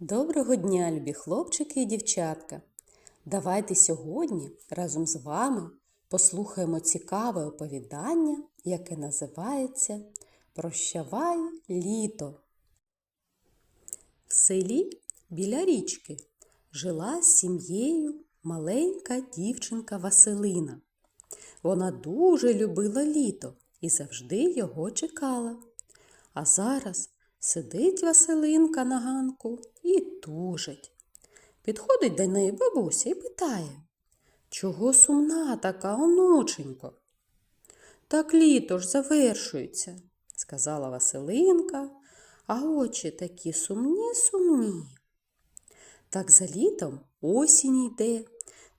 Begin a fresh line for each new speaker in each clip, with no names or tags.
Доброго дня, любі хлопчики і дівчатка! Давайте сьогодні разом з вами послухаємо цікаве оповідання, яке називається Прощавай літо. В селі біля річки жила з сім'єю маленька дівчинка Василина. Вона дуже любила літо і завжди його чекала. А зараз сидить Василинка на ганку і тужить. Підходить до неї бабуся і питає, чого сумна така, онученько? Так літо ж завершується, сказала Василинка, а очі такі сумні, сумні. Так за літом осінь йде,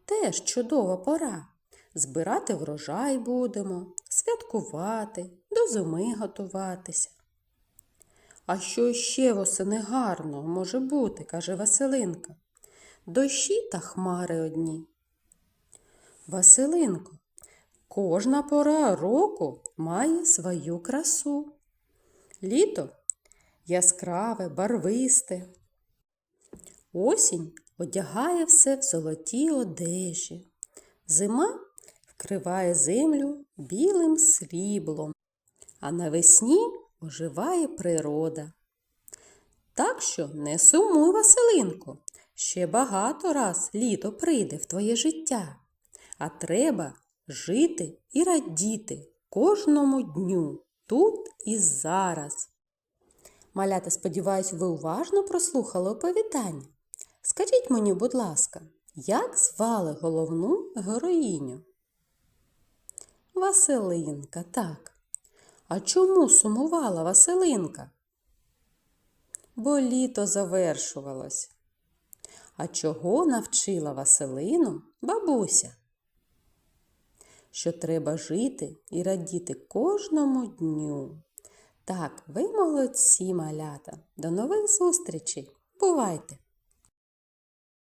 теж чудова пора. Збирати врожай будемо, святкувати, до зими готуватися. А що ще восени гарного може бути, каже Василинка. Дощі та хмари одні. Василинко, кожна пора року має свою красу. Літо яскраве, барвисте. Осінь одягає все в золотій одежі. Зима вкриває землю білим сріблом, а навесні оживає природа. Так що не сумуй, Василинко, ще багато раз літо прийде в твоє життя, а треба жити і радіти кожному дню, тут і зараз. Малята, сподіваюсь, ви уважно прослухали оповідання. Скажіть мені, будь ласка, як звали головну героїню? Василинка, так. А чому сумувала Василинка? Бо літо завершувалось. А чого навчила Василину бабуся? Що треба жити і радіти кожному дню. Так, ви молодці, малята. До нових зустрічей. Бувайте!